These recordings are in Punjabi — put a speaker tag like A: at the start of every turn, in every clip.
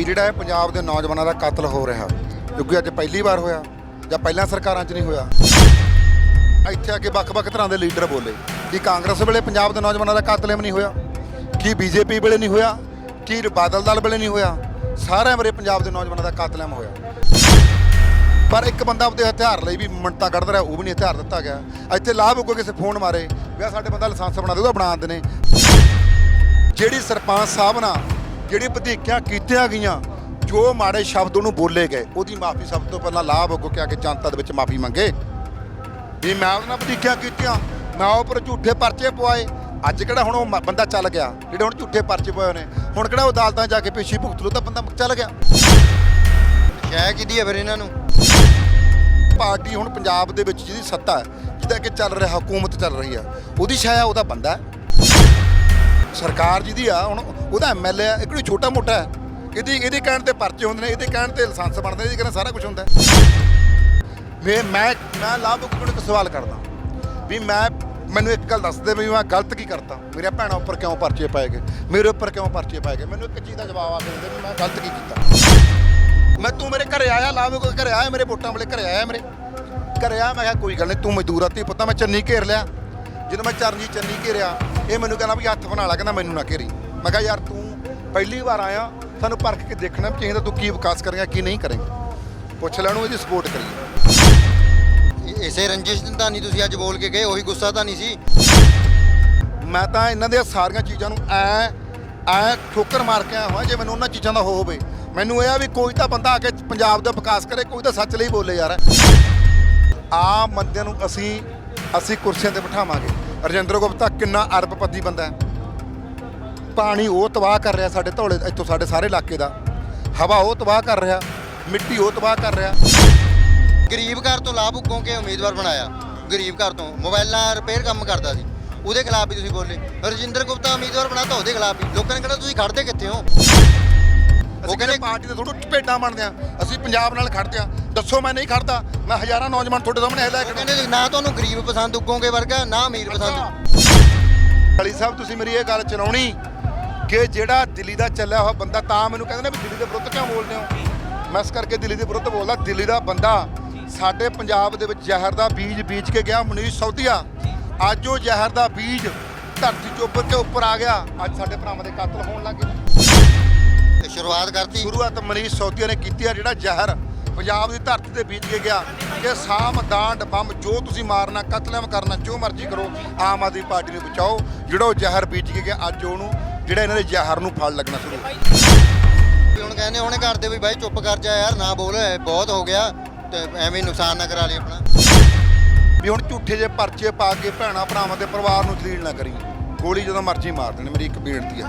A: ਵੀ ਜਿਹੜਾ ਇਹ ਪੰਜਾਬ ਦੇ ਨੌਜਵਾਨਾਂ ਦਾ ਕਤਲ ਹੋ ਰਿਹਾ, ਕਿਉਂਕਿ ਅੱਜ ਪਹਿਲੀ ਵਾਰ ਹੋਇਆ ਜਾਂ ਪਹਿਲਾਂ ਸਰਕਾਰਾਂ 'ਚ ਨਹੀਂ ਹੋਇਆ। ਇੱਥੇ ਆ ਕੇ ਵੱਖ-ਵੱਖ ਤਰ੍ਹਾਂ ਦੇ ਲੀਡਰ ਬੋਲੇ ਕਿ ਕਾਂਗਰਸ ਵੇਲੇ ਪੰਜਾਬ ਦੇ ਨੌਜਵਾਨਾਂ ਦਾ ਕਤਲੇਮ ਨਹੀਂ ਹੋਇਆ, ਕਿ ਬੀਜੇਪੀ ਵੇਲੇ ਨਹੀਂ ਹੋਇਆ, ਕੀ ਬਾਦਲ ਦਲ ਵੇਲੇ ਨਹੀਂ ਹੋਇਆ। ਸਾਰਿਆਂ ਵੇਲੇ ਪੰਜਾਬ ਦੇ ਨੌਜਵਾਨਾਂ ਦਾ ਕਤਲੇਮ ਹੋਇਆ। ਪਰ ਇੱਕ ਬੰਦਾ ਆਪਦੇ ਹਥਿਆਰ ਲਈ ਵੀ ਮੰਨਤਾ ਕੱਢਦਾ ਰਿਹਾ, ਉਹ ਵੀ ਨਹੀਂ ਹਥਿਆਰ ਦਿੱਤਾ ਗਿਆ। ਇੱਥੇ ਲਾਭ ਹੋ ਕਿਸੇ ਫੋਨ ਮਾਰੇ, ਵੀ ਸਾਡੇ ਬੰਦਾ ਲਾਇਸੈਂਸ ਬਣਾ ਦੇ ਉਹਦਾ ਬਣਾ ਦਿੰਦੇ ਨੇ। ਜਿਹੜੀ ਸਰਪੰਚ ਸਾਹਿਬ ਨਾਲ ਜਿਹੜੀ ਵਧੀਕੀਆਂ ਕੀਤੀਆਂ ਗਈਆਂ ਜੋ ਮਾੜੇ ਸ਼ਬਦ ਉਹਨੂੰ ਬੋਲੇ ਗਏ ਉਹਦੀ ਮਾਫੀ ਸਭ ਤੋਂ ਪਹਿਲਾਂ ਲਾਭ ਹੋ ਕੇ ਆ ਕੇ ਜਨਤਾ ਦੇ ਵਿੱਚ ਮਾਫੀ ਮੰਗੇ। ਵੀ ਮੈਂ ਉਹਨਾਂ ਵਧੀਕੀਆਂ ਕੀਤੀਆਂ ਮੈਂ ਉਹ ਉੱਪਰ ਝੂਠੇ ਪਰਚੇ ਪਵਾਏ। ਅੱਜ ਕਿਹੜਾ ਹੁਣ ਉਹ ਬੰਦਾ ਚੱਲ ਗਿਆ ਜਿਹੜੇ ਹੁਣ ਝੂਠੇ ਪਰਚੇ ਪਵਾਏ ਨੇ ਹੁਣ ਕਿਹੜਾ ਉਹ ਅਦਾਲਤਾਂ ਜਾ ਕੇ ਪੇਸ਼ੀ ਭੁਗਤ ਲੂ ਤਾਂ ਬੰਦਾ ਚੱਲ ਗਿਆ।
B: ਸ਼ਾਇ ਕਿਹਦੀ ਹੈ ਫਿਰ ਇਹਨਾਂ ਨੂੰ?
A: ਪਾਰਟੀ ਹੁਣ ਪੰਜਾਬ ਦੇ ਵਿੱਚ ਜਿਹਦੀ ਸੱਤਾ ਹੈ ਜਿਹਦਾ ਕਿ ਚੱਲ ਰਿਹਾ ਹਕੂਮਤ ਚੱਲ ਰਹੀ ਆ ਉਹਦੀ ਛਾਇਆ ਉਹਦਾ ਬੰਦਾ ਹੈ। ਸਰਕਾਰ ਜਿਹਦੀ ਆ, ਹੁਣ ਉਹਦਾ ਐਮਐਲਏ ਆ ਇਹ ਕੋਈ ਛੋਟਾ ਮੋਟਾ ਹੈ। ਇਹਦੀ, ਇਹਦੇ ਕਹਿਣ ਤੇ ਪਰਚੇ ਹੁੰਦੇ ਨੇ, ਇਹਦੇ ਕਹਿਣ ਤੇ ਲਾਇਸੈਂਸ ਬਣਦੇ ਨੇ, ਇਹਦੇ ਕਹਿਣ ਸਾਰਾ ਕੁਝ ਹੁੰਦਾ ਹੈ। ਮੈਂ ਮੈਂ ਮੈਂ ਲਾਭ ਨੂੰ ਇੱਕ ਸਵਾਲ ਕਰਦਾ ਵੀ ਮੈਂ, ਮੈਨੂੰ ਇੱਕ ਗੱਲ ਦੱਸ ਦੇ ਵੀ ਮੈਂ ਗਲਤ ਕੀ ਕਰਤਾ? ਮੇਰੇ ਭੈਣਾਂ ਉੱਪਰ ਕਿਉਂ ਪਰਚੇ ਪਾਏ ਗਏ? ਮੇਰੇ ਉੱਪਰ ਕਿਉਂ ਪਰਚੇ ਪਾਏ ਗਏ? ਮੈਨੂੰ ਇੱਕ ਚੀਜ਼ ਦਾ ਜਵਾਬ ਆ ਕੇ ਦੇ ਵੀ ਮੈਂ ਗਲਤ ਕੀ ਕੀਤਾ। ਮੈਂ, ਤੂੰ ਮੇਰੇ ਘਰੇ ਆਇਆ, ਲਾਭ ਕੋਈ ਘਰੇ ਆਇਆ, ਮੇਰੇ ਵੋਟਾਂ ਵਾਲੇ ਘਰੇ ਆਇਆ ਮੇਰੇ। ਘਰੇ ਆਇਆ, ਮੈਂ ਕਿਹਾ ਕੋਈ ਗੱਲ ਨਹੀਂ, ਤੂੰ ਮਜ਼ਦੂਰ ਆ ਤੀ ਪੁੱਤਾਂ, ਮੈਂ ਚੰਨੀ ਘੇਰ ਲਿਆ। ਜਦੋਂ ਮੈਂ ਚਰਨਜੀਤ ਚੰਨੀ ਘੇਰਿਆ ਇਹ ਮੈਨੂੰ ਕਹਿੰਦਾ ਵੀ ਹੱਥ ਬਣਾ ਲਾ ਕਹਿੰਦਾ ਮੈਨੂੰ ਨਾ ਘੇਰੀ। ਮੈਂ ਕਿਹਾ ਯਾਰ ਤੂੰ ਪਹਿਲੀ ਵਾਰ ਆਇਆ ਸਾਨੂੰ ਪਰਖ ਕੇ ਦੇਖਣਾ ਵੀ ਚਾਹੀਦਾ ਤੂੰ ਕੀ ਵਿਕਾਸ ਕਰੇਗਾ ਕੀ ਨਹੀਂ ਕਰੇਗਾ। ਪੁੱਛ ਲੈਣੂ ਇਹਦੀ ਸਪੋਰਟ ਕਰੀਏ
B: ਇਸੇ ਰੰਜਿਸ਼ ਤਾਂ ਨਹੀਂ ਤੁਸੀਂ ਅੱਜ ਬੋਲ ਕੇ ਗਏ ਉਹੀ ਗੁੱਸਾ ਤਾਂ ਨਹੀਂ ਸੀ।
A: ਮੈਂ ਤਾਂ ਇਹਨਾਂ ਦੀਆਂ ਸਾਰੀਆਂ ਚੀਜ਼ਾਂ ਨੂੰ ਐ ਐ ਠੋਕਰ ਮਾਰ ਕੇ ਆਇਆ ਹਾਂ ਜੇ ਮੈਨੂੰ ਉਹਨਾਂ ਚੀਜ਼ਾਂ ਦਾ ਹੋ ਹੋਵੇ। ਮੈਨੂੰ ਇਹ ਆ ਵੀ ਕੋਈ ਤਾਂ ਬੰਦਾ ਆ ਕੇ ਪੰਜਾਬ ਦਾ ਵਿਕਾਸ ਕਰੇ ਕੋਈ ਤਾਂ ਸੱਚ ਲਈ ਬੋਲੇ ਯਾਰ। ਆਮ ਬੰਦਿਆਂ ਨੂੰ ਅਸੀਂ ਅਸੀਂ ਕੁਰਸੀਆਂ ਤੇ ਬਿਠਾਵਾਂਗੇ। ਰਜਿੰਦਰ ਗੁਪਤਾ ਕਿੰਨਾ ਅਰਬਪਤੀ ਬੰਦਾ ਹੈ। ਪਾਣੀ ਉਹ ਤਬਾਹ ਕਰ ਰਿਹਾ ਸਾਡੇ ਧੌਲੇ ਇੱਥੋਂ ਸਾਡੇ ਸਾਰੇ ਇਲਾਕੇ ਦਾ। ਹਵਾ ਉਹ ਤਬਾਹ ਕਰ ਰਿਹਾ ਮਿੱਟੀ ਉਹ ਤਬਾਹ ਕਰ ਰਿਹਾ।
B: ਗਰੀਬ ਘਰ ਤੋਂ ਲਾਭ ਉੱਗੋਂ ਕੇ ਉਮੀਦਵਾਰ ਬਣਾਇਆ। ਗਰੀਬ ਘਰ ਤੋਂ ਮੋਬਾਈਲਾਂ ਰਿਪੇਅਰ ਕੰਮ ਕਰਦਾ ਸੀ। ਉਹਦੇ ਖਿਲਾਫ ਵੀ ਤੁਸੀਂ ਬੋਲੇ। ਰਜਿੰਦਰ ਗੁਪਤਾ ਉਮੀਦਵਾਰ ਬਣਾਤਾ ਉਹਦੇ ਖਿਲਾਫ ਵੀ। ਲੋਕਾਂ ਨੇ ਕਿਹਾ ਤੁਸੀਂ ਖੜਦੇ ਕਿੱਥੇ ਹੋ?
A: ਉਹ ਕਹਿੰਦੇ ਪਾਰਟੀ ਦੇ ਥੋੜ੍ਹਾ ਚਪੇਟਾਂ ਬਣਦੇ ਆ। ਅਸੀਂ ਪੰਜਾਬ ਨਾਲ ਖੜਦੇ ਆ। ਦੱਸੋ ਮੈਂ ਨਹੀਂ ਖੜਦਾ। ਮੈਂ ਹਜ਼ਾਰਾਂ ਨੌਜਵਾਨ ਤੁਹਾਡੇ ਸਾਹਮਣੇ ਇਹ ਲੈ
B: ਉਹ
A: ਕੇ
B: ਕਹਿੰਦੇ ਨਾ ਤੁਹਾਨੂੰ ਗਰੀਬ ਪਸੰਦ ਉੱਗੋਂਗੇ ਵਰਗਾ ਨਾ ਅਮੀਰ ਪਸੰਦ।
A: ਅਲੀ ਸਾਹਿਬ ਤੁਸੀਂ ਮੇਰੀ ਇਹ ਗੱਲ ਚਲਾਉਣੀ ਕਿ ਜਿਹੜਾ ਦਿੱਲੀ ਦਾ ਚੱਲਿਆ ਹੋਇਆ ਬੰਦਾ ਤਾਂ ਮੈਨੂੰ ਕਹਿੰਦੇ ਨੇ ਵੀ ਦਿੱਲੀ ਦੇ ਵਿਰੁੱਧ ਕਿਉਂ ਬੋਲਦੇ ਹੋ? ਮੈਂ ਇਸ ਕਰਕੇ ਦਿੱਲੀ ਦੇ ਵਿਰੁੱਧ ਬੋਲਦਾ ਦਿੱਲੀ ਦਾ ਬੰਦਾ ਸਾਡੇ ਪੰਜਾਬ ਦੇ ਵਿੱਚ ਜ਼ਹਿਰ ਦਾ ਬੀਜ ਬੀਜ ਕੇ ਗਿਆ ਮਨੀਸ਼ ਸੌਦੀਆ। ਅੱਜ ਉਹ ਜ਼ਹਿਰ ਦਾ ਬੀਜ ਧਰਤੀ ਚੋਂ ਉੱਪਰ ਕੇ ਉੱਪਰ ਆ ਗਿਆ। ਅੱਜ ਸਾਡੇ ਭਰਾਵਾਂ ਦੇ ਕਤਲ ਹੋਣ ਲੱਗੇ
B: ਤੇ ਸ਼ੁਰੂਆਤ ਕਰਤੀ।
A: ਸ਼ੁਰੂਆਤ ਮਨੀਸ਼ ਸੌਦੀਆ ਨੇ ਕੀਤੀ ਆ ਜਿਹੜਾ ਜ਼ਹਿਰ ਪੰਜਾਬ ਦੀ ਧਰਤੀ ਤੇ ਬੀਜ ਕੇ ਗਿਆ ਕਿ ਸਾਮ ਦਾਂਡ ਬੰਮ ਜੋ ਤੁਸੀਂ ਮਾਰਨਾ ਕਤਲੇਮ ਕਰਨਾ ਜੋ ਮਰਜ਼ੀ ਕਰੋ ਆਮ ਆਦਮੀ ਪਾਰਟੀ ਨੂੰ ਬਚਾਓ। ਜਿਹੜਾ ਉਹ ਜ਼ਹਿਰ ਬੀਜ ਕੇ ਗਿਆ ਅੱਜ ਉਹਨੂੰ ਜਿਹੜਾ ਇਹਨਾਂ ਦੇ ਜ਼ਹਿਰ ਨੂੰ ਫਲ ਲੱਗਣਾ ਸ਼ੁਰੂ।
B: ਵੀ ਹੁਣ ਕਹਿੰਦੇ ਉਹਨੇ ਕਰਦੇ ਵੀ ਬਾਈ ਚੁੱਪ ਕਰ ਜਾ ਯਾਰ ਨਾ ਬੋਲ ਬਹੁਤ ਹੋ ਗਿਆ ਤੇ ਐਵੇਂ ਨੁਕਸਾਨ ਨਾ ਕਰਾ ਲਈ ਆਪਣਾ।
A: ਵੀ ਹੁਣ ਝੂਠੇ ਜੇ ਪਰਚੇ ਪਾ ਕੇ ਭੈਣਾ ਭਰਾਵਾਂ ਦੇ ਪਰਿਵਾਰ ਨੂੰ ਜਲੀਲ ਨਾ ਕਰੀ। ਗੋਲੀ ਜਦੋਂ ਮਰਜ਼ੀ ਮਾਰ ਦੇਣ ਮੇਰੀ ਇੱਕ ਬੇਨਤੀ ਆ।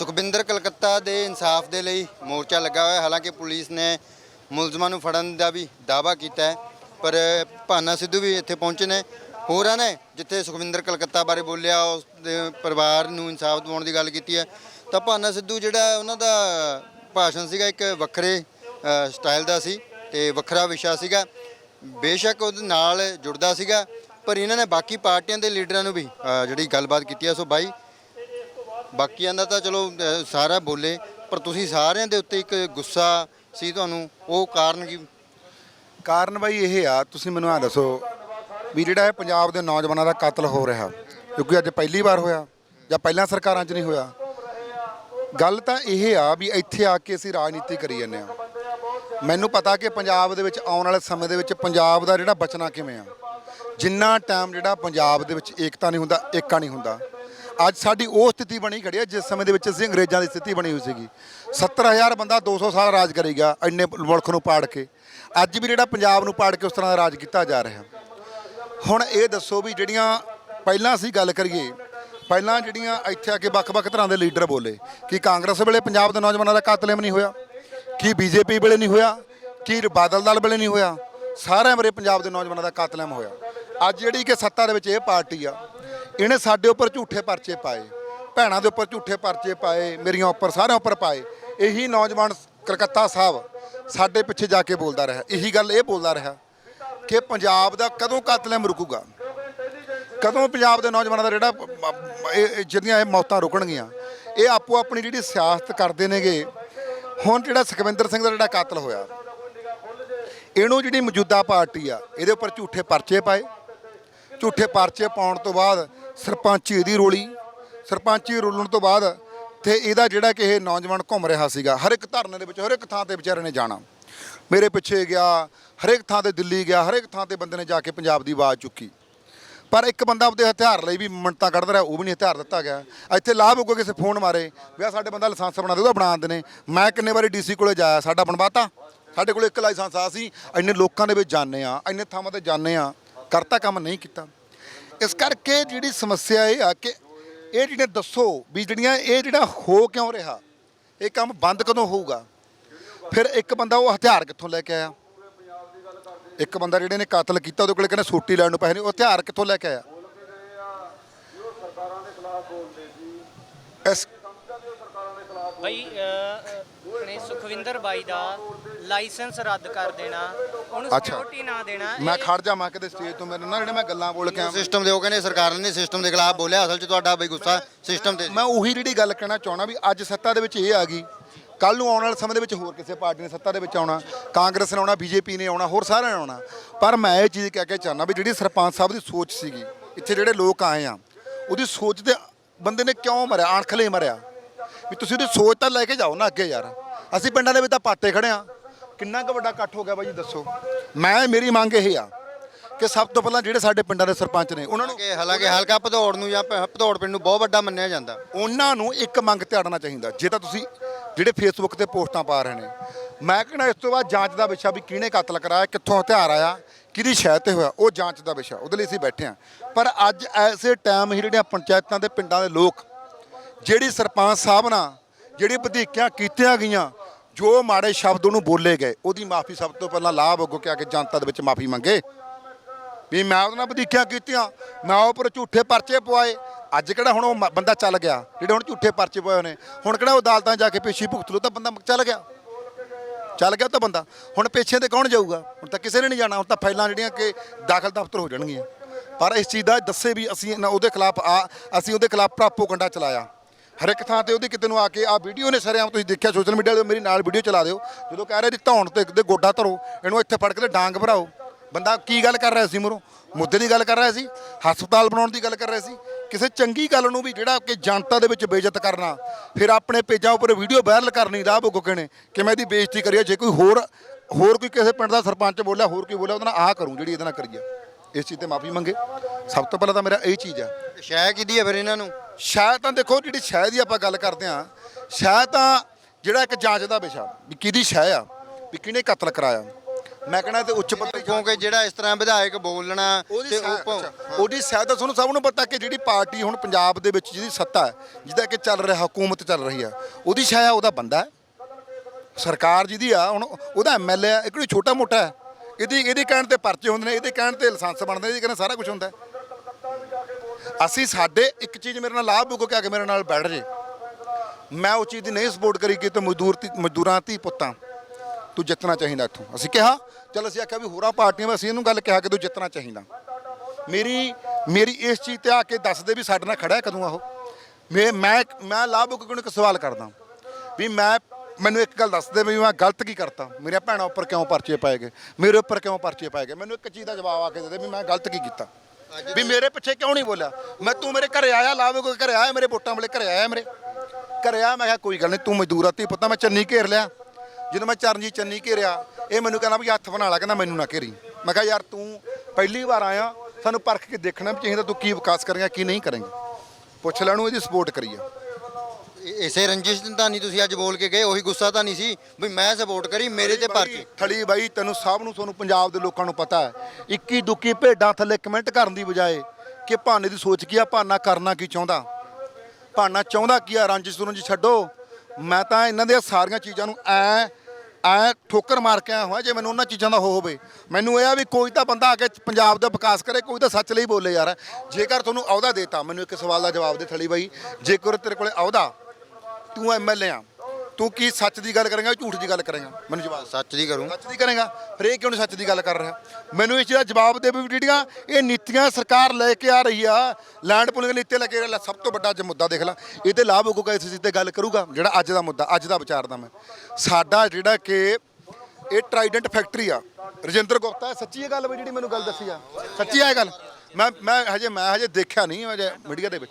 B: ਸੁਖਬਿੰਦਰ ਕਲਕੱਤਾ ਦੇ ਇਨਸਾਫ ਦੇ ਲਈ ਮੋਰਚਾ ਲੱਗਾ ਹੋਇਆ। ਹੈ। ਹਾਲਾਂਕਿ ਪੁਲਿਸ ਨੇ ਮੁਲਜ਼ਮਾਂ ਨੂੰ ਫੜਨ ਦਾ ਵੀ ਦਾਅਵਾ ਕੀਤਾ ਹੈ, ਪਰ ਭਾਨਾ ਸਿੱਧੂ ਵੀ ਇੱਥੇ ਪਹੁੰਚੇ ਨੇ। ਹੋਰਾਂ ਨੇ ਜਿੱਥੇ ਸੁਖਵਿੰਦਰ ਕਲਕੱਤਾ ਬਾਰੇ ਬੋਲਿਆ, ਉਸ ਦੇ ਪਰਿਵਾਰ ਨੂੰ ਇਨਸਾਫ ਦਿਵਾਉਣ ਦੀ ਗੱਲ ਕੀਤੀ ਹੈ। ਤਾਂ ਭਾਨਾ ਸਿੱਧੂ ਜਿਹੜਾ ਉਹਨਾਂ ਦਾ ਭਾਸ਼ਣ ਸੀਗਾ, ਇੱਕ ਵੱਖਰੇ ਸਟਾਈਲ ਦਾ ਸੀ ਤੇ ਵੱਖਰਾ ਵਿਸ਼ਾ ਸੀਗਾ। ਬੇਸ਼ੱਕ ਉਹਦੇ ਨਾਲ ਜੁੜਦਾ ਸੀਗਾ, ਪਰ ਇਹਨਾਂ ਨੇ ਬਾਕੀ ਪਾਰਟੀਆਂ ਦੇ ਲੀਡਰਾਂ ਨੂੰ ਵੀ ਜਿਹੜੀ ਗੱਲਬਾਤ ਕੀਤੀ ਹੈ। ਸੋ ਬਾਈ ਬਾਕੀਆਂ ਦਾ ਤਾਂ ਚਲੋ ਅਹ, ਸਾਰਾ ਬੋਲੇ ਪਰ ਤੁਸੀਂ ਸਾਰਿਆਂ ਦੇ ਉੱਤੇ ਇੱਕ ਗੁੱਸਾ ਸੀ ਤੁਹਾਨੂੰ ਉਹ ਕਾਰਨ ਕੀ?
A: ਕਾਰਨ ਬਾਈ ਇਹ ਆ ਤੁਸੀਂ ਮੈਨੂੰ ਆ ਦੱਸੋ ਵੀ ਜਿਹੜਾ ਇਹ ਪੰਜਾਬ ਦੇ ਨੌਜਵਾਨਾਂ ਦਾ ਕਤਲ ਹੋ ਰਿਹਾ ਕਿਉਂਕਿ ਅੱਜ ਪਹਿਲੀ ਵਾਰ ਹੋਇਆ ਜਾਂ ਪਹਿਲਾਂ ਸਰਕਾਰਾਂ 'ਚ ਨਹੀਂ ਹੋਇਆ ਗੱਲ ਤਾਂ ਇਹ ਆ ਵੀ ਇੱਥੇ ਆ ਕੇ ਅਸੀਂ ਰਾਜਨੀਤੀ ਕਰੀ ਜਾਂਦੇ ਆ ਮੈਨੂੰ ਪਤਾ ਕਿ ਪੰਜਾਬ ਦੇ ਵਿੱਚ ਆਉਣ ਵਾਲੇ ਸਮੇਂ ਦੇ ਵਿੱਚ ਪੰਜਾਬ ਦਾ ਜਿਹੜਾ ਬਚਣਾ ਕਿਵੇਂ ਆ ਜਿੰਨਾ ਟਾਈਮ ਜਿਹੜਾ ਪੰਜਾਬ ਦੇ ਵਿੱਚ ਏਕਤਾ ਨਹੀਂ ਹੁੰਦਾ ਏਕਾ ਨਹੀਂ ਹੁੰਦਾ ਅੱਜ ਸਾਡੀ ਉਹ ਸਥਿਤੀ ਬਣੀ ਖੜੀ ਹੈ, ਜਿਸ ਸਮੇਂ ਦੇ ਵਿੱਚ ਅਸੀਂ ਅੰਗਰੇਜ਼ਾਂ ਦੀ ਸਥਿਤੀ ਬਣੀ ਹੋਈ ਸੀਗੀ। 70000 ਬੰਦਾ 200 ਸਾਲ ਰਾਜ ਕਰੇਗਾ ਇੰਨੇ ਮੁਲਕ ਨੂੰ ਪਾੜ ਕੇ। ਅੱਜ ਵੀ ਜਿਹੜਾ ਪੰਜਾਬ ਨੂੰ ਪਾੜ ਕੇ ਉਸ ਤਰ੍ਹਾਂ ਦਾ ਰਾਜ ਕੀਤਾ ਜਾ ਰਿਹਾ। ਹੁਣ ਇਹ ਦੱਸੋ ਵੀ ਜਿਹੜੀਆਂ ਪਹਿਲਾਂ ਅਸੀਂ ਗੱਲ ਕਰੀਏ, ਪਹਿਲਾਂ ਜਿਹੜੀਆਂ ਇੱਥੇ ਆ ਕੇ ਵੱਖ-ਵੱਖ ਤਰ੍ਹਾਂ ਦੇ ਲੀਡਰ ਬੋਲੇ, ਕਿ ਕਾਂਗਰਸ ਵੇਲੇ ਪੰਜਾਬ ਦੇ ਨੌਜਵਾਨਾਂ ਦਾ ਕਤਲੇਮ ਨਹੀਂ ਹੋਇਆ, ਕਿ ਬੀਜੇਪੀ ਵੇਲੇ ਨਹੀਂ ਹੋਇਆ, ਕਿ ਬਾਦਲ ਦਲ ਵੇਲੇ ਨਹੀਂ ਹੋਇਆ, ਸਾਰਿਆਂ ਵੇਲੇ ਪੰਜਾਬ ਦੇ ਨੌਜਵਾਨਾਂ ਦਾ ਕਤਲੇਮ ਹੋਇਆ। ਅੱਜ ਜਿਹੜੀ ਕਿ ਸੱਤਾ ਦੇ ਵਿੱਚ ਇਹ ਪਾਰਟੀ ਆ ਇਹਨੇ ਸਾਡੇ ਉੱਪਰ ਝੂਠੇ ਪਰਚੇ ਪਾਏ, ਭੈਣਾਂ ਦੇ ਉੱਪਰ ਝੂਠੇ ਪਰਚੇ ਪਾਏ, ਮੇਰੀਆਂ ਉੱਪਰ ਸਾਰਿਆਂ ਉੱਪਰ ਪਾਏ। ਇਹੀ ਨੌਜਵਾਨ ਕਲਕੱਤਾ ਸਾਹਿਬ ਸਾਡੇ ਪਿੱਛੇ ਜਾ ਕੇ ਬੋਲਦਾ ਰਿਹਾ। ਇਹੀ ਗੱਲ ਇਹ ਬੋਲਦਾ ਰਿਹਾ ਕਿ ਪੰਜਾਬ ਦਾ ਕਦੋਂ ਕਤਲੇਮ ਰੁਕੂਗਾ ਕਦੋਂ ਪੰਜਾਬ ਦੇ ਨੌਜਵਾਨਾਂ ਦਾ ਜਿਹੜਾ, ਇਹ ਜਿਹੜੀਆਂ ਇਹ ਮੌਤਾਂ ਰੁਕਣਗੀਆਂ, ਇਹ ਆਪੋ ਆਪਣੀ ਜਿਹੜੀ ਸਿਆਸਤ ਕਰਦੇ ਨੇਗੇ, ਹੁਣ ਜਿਹੜਾ ਸੁਖਵਿੰਦਰ ਸਿੰਘ ਦਾ ਜਿਹੜਾ ਕਾਤਲ ਹੋਇਆ, ਇਹਨੂੰ ਜਿਹੜੀ ਮੌਜੂਦਾ ਪਾਰਟੀ ਆ, ਇਹਦੇ ਉੱਪਰ ਝੂਠੇ ਪਰਚੇ ਪਾਏ। ਝੂਠੇ ਪਰਚੇ ਪਾਉਣ ਤੋਂ ਬਾਅਦ ਸਰਪੰਚ ਇਹਦੀ ਰੋਲੀ। ਸਰਪੰਚੀ ਰੋਲਣ ਤੋਂ ਬਾਅਦ ਤੇ ਇਹਦਾ ਜਿਹੜਾ ਕਿ ਇਹ ਨੌਜਵਾਨ ਘੁੰਮ ਰਿਹਾ ਸੀਗਾ, ਹਰ ਇੱਕ ਧਰਨੇ ਦੇ ਵਿੱਚ ਹਰ ਇੱਕ ਥਾਂ ਤੇ ਵਿਚਾਰੇ ਨੇ ਜਾਣਾ। ਮੇਰੇ ਪਿੱਛੇ ਗਿਆ ਹਰੇਕ ਥਾਂ ਤੇ ਦਿੱਲੀ ਗਿਆ ਹਰੇਕ ਥਾਂ ਤੇ ਬੰਦੇ ਨੇ ਜਾ ਕੇ ਪੰਜਾਬ ਦੀ ਆਵਾਜ਼ ਚੁੱਕੀ। ਪਰ ਇੱਕ ਬੰਦਾ ਆਪਦੇ ਹਥਿਆਰ ਲਈ ਵੀ ਮਿੰਟਾਂ ਕੱਢਦਾ ਰਿਹਾ, ਉਹ ਵੀ ਨਹੀਂ ਹਥਿਆਰ ਦਿੱਤਾ ਗਿਆ। ਇੱਥੇ ਲਾਭ ਹੋਊਗਾ ਕਿਸੇ ਫੋਨ ਮਾਰੇ, ਵੀ ਆਹ ਸਾਡੇ ਬੰਦਾ ਲਾਇਸੈਂਸ ਬਣਾ ਦੇ, ਉਹਦਾ ਬਣਾ ਦਿੰਦੇ ਨੇ। ਮੈਂ ਕਿੰਨੇ ਵਾਰੀ ਡੀਸੀ ਕੋਲੇ ਜਾਇਆ, ਸਾਡਾ ਬਣਵਾਤਾ। ਸਾਡੇ ਕੋਲ ਇੱਕ ਲਾਇਸੈਂਸ ਆ ਸੀ ਇੰਨੇ ਲੋਕਾਂ ਦੇ ਵਿੱਚ ਜਾਣੇ ਆ ਇੰਨੇ ਥਾਵਾਂ ਤੇ ਜਾਣੇ ਆ ਕਰਤਾ ਕੰਮ ਨਹੀਂ ਕੀਤਾ। ਇਸ ਕਰਕੇ ਜਿਹੜੀ ਸਮੱਸਿਆ ਇਹ ਆ ਕਿ ਇਹ ਜਿਹੜੇ ਦੱਸੋ ਵੀ ਜਿਹੜੀਆਂ ਇਹ ਜਿਹੜਾ ਹੋ ਕਿਉਂ ਰਿਹਾ, ਇਹ ਕੰਮ ਬੰਦ ਕਦੋਂ ਹੋਊਗਾ? ਫਿਰ ਇੱਕ ਬੰਦਾ ਉਹ ਹਥਿਆਰ ਕਿੱਥੋਂ ਲੈ ਕੇ ਆਇਆ? ਇੱਕ ਬੰਦਾ ਜਿਹੜੇ ਨੇ ਕਤਲ ਕੀਤਾ, ਉਹਦੇ ਕੋਲੇ ਕਹਿੰਦੇ ਸੋਟੀ ਲੈਣ ਨੂੰ ਪੈਸੇ ਨਹੀਂ, ਉਹ ਹਥਿਆਰ ਕਿੱਥੋਂ ਲੈ ਕੇ ਆਇਆ? ਇਸ
C: ਬਈ ਆਪਣੇ ਸੁਖਵਿੰਦਰ ਬਾਈ ਦਾ ਲਾਇਸੈਂਸ ਰੱਦ ਕਰ ਦੇਣਾ ਉਹਨੂੰ
A: ਅੱਛਾ।
C: ਸਿਕਿਉਰਿਟੀ ਨਾ ਦੇਣਾ
A: ਮੈਂ
C: ਇਹ-
A: ਖੜ ਜਾ ਮੈਂ ਕਿਤੇ ਸਟੇਜ ਤੋਂ ਮੇਰੇ ਨਾਲ ਜਿਹੜੇ ਮੈਂ ਗੱਲਾਂ ਬੋਲ ਕੇ ਆਇਆ
B: ਸਿਸਟਮ ਦੇ ਉਹ ਕਹਿੰਦੇ ਸਰਕਾਰ ਨੇ ਸਿਸਟਮ ਦੇ ਖਿਲਾਫ ਬੋਲਿਆ ਅਸਲ 'ਚ ਤੁਹਾਡਾ ਬਈ ਗੁੱਸਾ ਸਿਸਟਮ ਤੇ।
A: ਮੈਂ ਉਹੀ ਜਿਹੜੀ ਗੱਲ ਕਹਿਣਾ ਚਾਹਣਾ ਵੀ ਅੱਜ ਸੱਤਾ ਦੇ ਵਿੱਚ ਇਹ ਆ ਗਈ ਕੱਲ ਨੂੰ ਆਉਣ ਵਾਲੇ ਸਮੇਂ ਦੇ ਵਿੱਚ ਹੋਰ ਕਿਸੇ ਪਾਰਟੀ ਨੇ ਸੱਤਾ ਦੇ ਵਿੱਚ ਆਉਣਾ ਕਾਂਗਰਸ ਨੇ ਆਉਣਾ ਬੀਜੇਪੀ ਨੇ ਆਉਣਾ ਹੋਰ ਸਾਰਿਆਂ ਨੇ ਆਉਣਾ ਪਰ ਮੈਂ ਇਹ ਚੀਜ਼ ਕਹਿ ਕੇ ਚਾਹਨਾ ਵੀ ਜਿਹੜੀ ਸਰਪੰਚ ਸਾਹਿਬ ਦੀ ਸੋਚ ਸੀਗੀ ਇੱਥੇ ਜਿਹੜੇ ਲੋਕ ਆਏ ਆ ਉਹਦੀ ਸੋਚ ਤੇ ਬੰਦੇ ਨੇ ਕਿਉਂ ਮਰਿਆ ਅਣਖਲੇ ਮਰਿਆ ਵੀ ਤੁਸੀਂ ਉਹਦੀ ਸੋਚ ਤਾਂ ਲੈ ਕੇ ਜਾਓ ਨਾ ਅੱਗੇ ਯਾਰ। ਅਸੀਂ ਪਿੰਡਾਂ ਦੇ ਵਿੱਚ ਤਾਂ ਪਾਟੇ ਖੜੇ ਆ ਕਿੰਨਾ ਕੁ ਵੱਡਾ ਇਕੱਠ ਹੋ ਗਿਆ ਬਾਈ ਜੀ ਦੱਸੋ। ਮੈਂ ਮੇਰੀ ਮੰਗ ਇਹ ਆ ਕਿ ਸਭ ਤੋਂ ਪਹਿਲਾਂ ਜਿਹੜੇ ਸਾਡੇ ਪਿੰਡਾਂ ਦੇ ਸਰਪੰਚ ਨੇ ਉਹਨਾਂ ਨੂੰ
B: ਕਿ ਹਾਲਾਂਕਿ ਹਲਕਾ ਭਦੌੜ ਨੂੰ ਜਾਂ ਭ- ਭਦੌੜ ਪਿੰਡ ਨੂੰ ਬਹੁਤ ਵੱਡਾ ਮੰਨਿਆ ਜਾਂਦਾ।
A: ਉਹਨਾਂ ਨੂੰ ਇੱਕ ਮੰਗ ਤੇ ਅੜਨਾ ਚਾਹੀਦਾ। ਜੇ ਤਾਂ ਤੁਸੀਂ ਜਿਹੜੇ ਫੇਸਬੁੱਕ ਤੇ ਪੋਸਟਾਂ ਪਾ ਰਹੇ ਨੇ। ਮੈਂ ਕਹਿੰਦਾ ਇਸ ਤੋਂ ਬਾਅਦ ਜਾਂਚ ਦਾ ਵਿਸ਼ਾ ਵੀ ਕਿਹਨੇ ਕਤਲ ਕਰਾਇਆ ਕਿੱਥੋਂ ਹਥਿਆਰ ਆਇਆ ਕਿਹਦੀ ਸ਼ਹਿ ਤੇ ਹੋਇਆ ਉਹ ਜਾਂਚ ਦਾ ਵਿਸ਼ਾ। ਉਹਦੇ ਲਈ ਅਸੀਂ ਬੈਠੇ ਹਾਂ। ਪਰ ਅੱਜ ਐਸੇ ਟਾਈਮ ਹੀ ਜਿਹੜੀਆਂ ਪੰਚਾਇਤਾਂ ਦੇ ਪਿੰਡਾਂ ਦੇ ਲੋਕ ਜਿਹੜੀ ਸਰਪੰਚ ਸਾਹਿਬ ਨਾਲ ਜਿਹੜੀ ਵਧੀਕੀਆਂ ਕੀਤੀਆਂ ਗਈਆਂ, ਜੋ ਮਾੜੇ ਸ਼ਬਦ ਉਹਨੂੰ ਬੋਲੇ ਗਏ, ਉਹਦੀ ਮਾਫੀ ਸਭ ਤੋਂ ਪਹਿਲਾਂ ਲਾਭ ਅੱਗੋਂ ਕਿ ਜਨਤਾ ਦੇ ਵਿੱਚ ਮਾਫੀ ਮੰਗੇ। ਵੀ ਮੈਂ ਉਹਦੇ ਨਾਲ ਵਧੀਕੀਆਂ ਕੀਤੀਆਂ ਮੈਂ ਉਹ ਪਰ ਝੂਠੇ ਪਰਚੇ ਪਵਾਏ। ਅੱਜ ਕਿਹੜਾ ਹੁਣ ਉਹ ਮ- ਬੰਦਾ ਚੱਲ ਗਿਆ, ਜਿਹੜੇ ਹੁਣ ਝੂਠੇ ਪਰਚੇ ਪਵਾਏ ਨੇ ਹੁਣ ਕਿਹੜਾ ਉਹ ਅਦਾਲਤਾਂ 'ਚ ਜਾ ਕੇ ਪੇਸ਼ੀ ਭੁਗਤ ਲੂ ਤਾਂ ਬੰਦਾ ਚੱਲ ਗਿਆ। ਚੱਲ ਗਿਆ ਤਾਂ ਬੰਦਾ। ਹੁਣ ਪਿੱਛੇ ਤੇ ਕੌਣ ਜਾਊਗਾ? ਹੁਣ ਤਾਂ ਕਿਸੇ ਨੇ ਨਹੀਂ ਜਾਣਾ, ਹੁਣ ਤਾਂ ਫਾਈਲਾਂ ਜਿਹੜੀਆਂ ਕਿ ਦਾਖਲ ਦਫ਼ਤਰ ਹੋ ਜਾਣਗੀਆਂ। ਪਰ ਇਸ ਚੀਜ਼ ਦਾ ਦੱਸੇ ਵੀ ਅਸੀਂ ਨਾ ਉਹਦੇ ਖਿਲਾਫ ਆ, ਅਸੀਂ ਉਹਦੇ ਖਿਲਾਫ ਪ੍ਰਾਪੋ ਕੰਡਾ ਚਲਾਇਆ। ਹਰ ਇੱਕ ਥਾਂ ਤੇ ਉਹਦੀ ਕਿਤੇ ਨੂੰ ਆ ਕੇ ਆ ਵੀਡੀਓ ਨੇ ਸਰੇਆਮ ਤੁਸੀਂ ਦੇਖਿਆ ਸੋਸ਼ਲ ਮੀਡੀਆ ਤੇ ਮੇਰੀ ਨਾਲ ਵੀਡੀਓ ਚਲਾ ਦਿਓ। ਜਦੋਂ ਕਹਿ ਰਿਹਾ ਜੀ ਧੌਣ ਤੇ ਕਿਤੇ ਗੋਡਾ ਧਰੋ, ਇਹਨੂੰ ਇੱਥੇ ਫੜ ਕੇ ਤੇ ਡਾਂਗ ਭਰਾਓ। ਬੰਦਾ ਕੀ ਗੱਲ ਕਰ ਰਿਹਾ ਸੀ ਮੂਹਰੋਂ ਮੁੱਦੇ ਦੀ ਗੱਲ ਕਰ ਰਿਹਾ ਸੀ? ਹਸਪਤਾਲ ਬਣਾਉਣ ਦੀ ਗੱਲ ਕਰ ਰਿਹਾ ਸੀ? ਕਿਸੇ ਚੰਗੀ ਗੱਲ ਨੂੰ ਵੀ ਜਿਹੜਾ ਕਿ ਜਨਤਾ ਦੇ ਵਿੱਚ ਬੇਇੱਜ਼ਤ ਕਰਨਾ, ਫਿਰ ਆਪਣੇ ਪੇਜਾਂ ਉੱਪਰ ਵੀਡੀਓ ਵਾਇਰਲ ਕਰਨੀ, ਰਾਹ ਬੁੱਕ ਨੇ, ਕਿ ਮੈਂ ਇਹਦੀ ਬੇਇੱਜ਼ਤੀ ਕਰੀਏ, ਜੇ ਕੋਈ ਹੋਰ ਹੋਰ ਕੋਈ ਕਿਸੇ ਪਿੰਡ ਦਾ ਸਰਪੰਚ ਬੋਲਿਆ, ਹੋਰ ਕੋਈ ਬੋਲਿਆ, ਉਹਦੇ ਨਾਲ ਆਹ ਕਰੂੰ, ਜਿਹੜੀ ਇਹਦੇ ਨਾਲ ਕਰੀਏ ਇਸ ਚੀਜ਼ ਤੇ ਮਾਫੀ ਮੰਗੇ। ਸਭ ਤੋਂ ਪਹਿਲਾਂ ਤਾਂ ਮੇਰਾ ਇਹ ਚੀਜ਼ ਆ।
B: ਸ਼ਾਇਦ ਕਿਹਦੀ ਹੈ ਫਿਰ ਇਹਨਾਂ ਨੂੰ?
A: ਸ਼ਾਇਦ ਤਾਂ ਦੇਖੋ ਜਿਹੜੀ ਸ਼ਾਇਦ ਦੀ ਆਪਾਂ ਗੱਲ ਕਰਦੇ ਆ ਸ਼ਾਇਦ ਤਾਂ ਜਿਹੜਾ ਇੱਕ ਜਾਂਚ ਦਾ ਵਿਸ਼ਾ ਵੀ ਕਿਹਦੀ ਸ਼ਾਇ ਆ ਵੀ ਕਿਹਨੇ ਕਤਲ ਕਰਾਇਆ। ਮੈਂ ਕਹਿੰਦਾ ਤੇ ਉੱਚ ਪੱਧਰੀ ਜਾਂਚ
B: ਕਿਉਂਕਿ ਜਿਹੜਾ ਇਸ ਤਰ੍ਹਾਂ ਵਿਧਾਇਕ ਬੋਲਣਾ ਤੇ ਉਹ
A: ਉਹਦੀ ਸਹਾਇਤਾ ਤਾਂ ਤੁਹਾਨੂੰ ਸਭ ਨੂੰ ਪਤਾ ਕਿ ਜਿਹੜੀ ਪਾਰਟੀ ਹੁਣ ਪੰਜਾਬ ਦੇ ਵਿੱਚ ਜਿਹਦੀ ਸੱਤਾ ਹੈ ਜਿਹਦਾ ਕਿ ਚੱਲ ਰਿਹਾ ਹਕੂਮਤ ਚੱਲ ਰਹੀ ਆ ਉਹਦੀ ਛਾਇਆ ਉਹਦਾ ਬੰਦਾ ਸਰਕਾਰ ਜਿਹਦੀ ਆ ਹੁਣ ਉਹਦਾ ਐਮਐਲਏ ਆ ਇੱਕ ਛੋਟਾ ਮੋਟਾ ਇਹਦੀ ਇਹਦੇ ਕਹਿਣ ਤੇ ਪਰਚੇ ਹੁੰਦੇ ਨੇ ਇਹਦੇ ਕਹਿਣ ਤੇ ਲਾਇਸੈਂਸ ਬਣਦੇ ਨੇ ਇਹਦੇ ਕਹਿਣ ਸਾਰਾ ਕੁਝ ਹੁੰਦਾ। ਅਸੀਂ ਸਾਡੇ ਇੱਕ ਚੀਜ਼ ਮੇਰੇ ਨਾਲ ਲਾਭ ਬੁੱਕ ਕੇ ਆ ਕੇ ਮੇਰੇ ਨਾਲ ਬੈਠ ਜੇ। ਮੈਂ ਉਹ ਚੀਜ਼ ਦੀ ਨਹੀਂ ਸਪੋਰਟ ਕਰੀ ਕਿ ਤੇ ਮਜ਼ਦੂਰ ਤੀ ਮਜ਼ਦੂਰਾਂ ਧੀ ਪੁੱਤਾਂ ਤੂੰ ਜਿੱਤਣਾ ਚਾਹੀਦਾ ਇੱਥੋਂ। ਅਸੀਂ ਕਿਹਾ, ਚਲ ਅਸੀਂ ਆਖਿਆ ਵੀ ਹੋਰਾਂ ਪਾਰਟੀਆਂ ਵੀ ਅਸੀਂ ਇਹਨੂੰ ਗੱਲ ਕਿਹਾ ਕਿ ਤੂੰ ਜਿੱਤਣਾ ਚਾਹੀਦਾ। ਮੇਰੀ ਮੇਰੀ ਇਸ ਚੀਜ਼ ਤੇ ਆ ਕੇ ਦੱਸ ਦੇ ਵੀ ਸਾਡੇ ਨਾਲ ਖੜਾ ਹੈ ਕਦੋਂ ਆਹੋ ਉਹ। ਮੈਂ ਮੈਂ ਮੈਂ ਲਾਭ ਕੋਲ ਇੱਕ ਸਵਾਲ ਕਰਦਾ। ਵੀ ਮੈਂ ਮੈਨੂੰ ਇੱਕ ਗੱਲ ਦੱਸ ਦੇ ਵੀ ਮੈਂ ਗਲਤ ਕੀ ਕਰਤਾ। ਮੇਰੀਆਂ ਭੈਣਾਂ ਉੱਪਰ ਕਿਉਂ ਪਰਚੇ ਪਾਏ ਗਏ? ਮੇਰੇ ਉੱਪਰ ਕਿਉਂ ਪਰਚੇ ਪਾਏ ਗਏ? ਮੈਨੂੰ ਇੱਕ ਚੀਜ਼ ਦਾ ਜਵਾਬ ਆ ਕੇ ਦੇ ਦੇ ਵੀ ਮੈਂ ਗਲਤ ਕੀ ਕੀਤਾ। ਵੀ ਮੇਰੇ ਪਿੱਛੇ ਕਿਉਂ ਨਹੀਂ ਬੋਲਿਆ? ਮੈਂ ਤੂੰ ਮੇਰੇ ਘਰੇ ਆਇਆ ਲਾਵੇ ਕੋਈ ਘਰੇ ਆਇਆ, ਮੇਰੇ ਵੋਟਾਂ ਵਾਲੇ ਘਰੇ ਆਇਆ ਮੇਰੇ। ਘਰੇ ਆ ਮੈਂ ਕਿਹਾ ਕੋਈ ਗੱਲ ਨਹੀਂ, ਤੂੰ ਮਜ਼ਦੂਰ ਆ ਤੀ ਪੁੱਤਾਂ, ਮੈਂ ਚੰਨੀ ਘੇਰ ਲਿਆ। ਜਦੋਂ ਮੈਂ ਚਰਨਜੀਤ ਚੰਨੀ ਘੇਰਿਆ, ਇਹ ਮੈਨੂੰ ਕਹਿੰਦਾ ਵੀ ਹੱਥ ਬਣਾ ਲਾ, ਕਹਿੰਦਾ ਮੈਨੂੰ ਨਾ ਘੇਰੀ। ਮੈਂ ਕਿਹਾ, ਯਾਰ ਤੂੰ ਪਹਿਲੀ ਵਾਰ ਆਇਆ, ਸਾਨੂੰ ਪਰਖ ਕੇ ਦੇਖਣਾ ਵੀ ਚਾਹੀਦਾ ਤੂੰ ਕੀ ਵਿਕਾਸ ਕਰੇਗਾ ਕੀ ਨਹੀਂ ਕਰੇਗਾ। ਪੁੱਛ ਲੈਣੂ ਇਹਦੀ ਸਪੋਰਟ ਕਰੀ ਆ
B: ਇਸੇ ਰੰਜਿਸ਼ ਤਾਂ ਨਹੀਂ ਤੁਸੀਂ ਅੱਜ ਬੋਲ ਕੇ ਗਏ ਉਹੀ ਗੁੱਸਾ ਤਾਂ ਨਹੀਂ ਸੀ ਵੀ ਮੈਂ ਸਪੋਰਟ ਕਰੀ ਮੇਰੇ ਤੇ ਪਰਚੇ।
A: ਥਲੀ ਬਾਈ ਤੈਨੂੰ ਸਭ ਨੂੰ ਤੁਹਾਨੂੰ ਪੰਜਾਬ ਦੇ ਲੋਕਾਂ ਨੂੰ ਪਤਾ ਹੈ। ਇੱਕੀ ਦੁੱਕੀ ਭੇਡਾਂ ਥੱਲੇ ਕਮੈਂਟ ਕਰਨ ਦੀ ਬਜਾਏ ਕਿ ਭਾਨੇ ਦੀ ਸੋਚ ਕੀ ਆ ਭਾਨਾ ਕਰਨਾ ਕੀ ਚਾਹੁੰਦਾ? ਭਾਨਾ ਚਾਹੁੰਦਾ ਕੀ ਆ ਰੰਜਿਸ਼ ਜੀ ਛੱਡੋ। ਮੈਂ ਤਾਂ ਇਹਨਾਂ ਦੀਆਂ ਸਾਰੀਆਂ ਚੀਜ਼ਾਂ ਨੂੰ ਐ ਐ ਠੋਕਰ ਮਾਰ ਕੇ ਆਇਆ ਹੋਇਆ ਜੇ ਮੈਨੂੰ ਉਹਨਾਂ ਚੀਜ਼ਾਂ ਦਾ ਹੋ ਹੋਵੇ। ਮੈਨੂੰ ਇਹ ਆ ਵੀ ਕੋਈ ਤਾਂ ਬੰਦਾ ਆ ਕੇ ਪੰਜਾਬ ਦਾ ਵਿਕਾਸ ਕਰੇ ਕੋਈ ਤਾਂ ਸੱਚ ਲਈ ਬੋਲੇ ਯਾਰ। ਜੇਕਰ ਤੁਹਾਨੂੰ ਅਹੁਦਾ ਦੇਤਾ ਮੈਨੂੰ ਇੱਕ ਸਵਾਲ ਦਾ ਜਵਾਬ ਦੇ ਥਲੀ ਬਾਈ। ਜੇਕਰ ਤੇਰੇ ਕੋਲੇ ਅਹੁਦਾ ਤੂੰ ਐਮਐਲਏ ਆ। ਤੂੰ ਕੀ ਸੱਚ ਦੀ ਗੱਲ ਕਰੇਂਗਾ ਝੂਠ ਦੀ ਗੱਲ ਕਰੇਂਗਾ? ਮੈਨੂੰ ਜਵਾਬ
B: ਸੱਚ ਦੀ ਕਰੂੰ।
A: ਸੱਚ ਦੀ ਕਰੇਗਾ? ਫਿਰ ਇਹ ਕਿਉਂ ਨਹੀਂ ਸੱਚ ਦੀ ਗੱਲ ਕਰ ਰਿਹਾ? ਮੈਨੂੰ ਇਸ ਦਾ ਜਵਾਬ ਦੇ ਵੀ ਜਿਹੜੀਆਂ ਇਹ ਨੀਤੀਆਂ ਸਰਕਾਰ ਲੈ ਕੇ ਆ ਰਹੀ ਆ। ਲੈਂਡ ਪੁਲਿੰਗ ਨੀਤੀ ਲੈ ਕੇ ਸਭ ਤੋਂ ਵੱਡਾ ਅੱਜ ਮੁੱਦਾ ਦੇਖ ਲਾ। ਇਹ ਤੇ ਲਾਭ ਹੋਊਗਾ ਇਸ ਚੀਜ਼ ਤੇ ਗੱਲ ਕਰੂਗਾ। ਜਿਹੜਾ ਅੱਜ ਦਾ ਮੁੱਦਾ ਅੱਜ ਦਾ ਵਿਚਾਰਦਾ ਮੈਂ। ਸਾਡਾ ਜਿਹੜਾ ਕਿ ਇਹ ਟਰਾਈਡੈਂਟ ਫੈਕਟਰੀ ਆ। ਰਜਿੰਦਰ ਗੁਪਤਾ ਸੱਚੀ ਇਹ ਗੱਲ ਬਈ ਜਿਹੜੀ ਮੈਨੂੰ ਗੱਲ ਦੱਸੀ ਆ? ਸੱਚੀ ਆ ਇਹ ਗੱਲ? ਮੈਂ ਮੈਂ ਹਜੇ ਮੈਂ ਹਜੇ ਦੇਖਿਆ ਨਹੀਂ ਹਜੇ ਮੀਡੀਆ ਦੇ ਵਿੱਚ।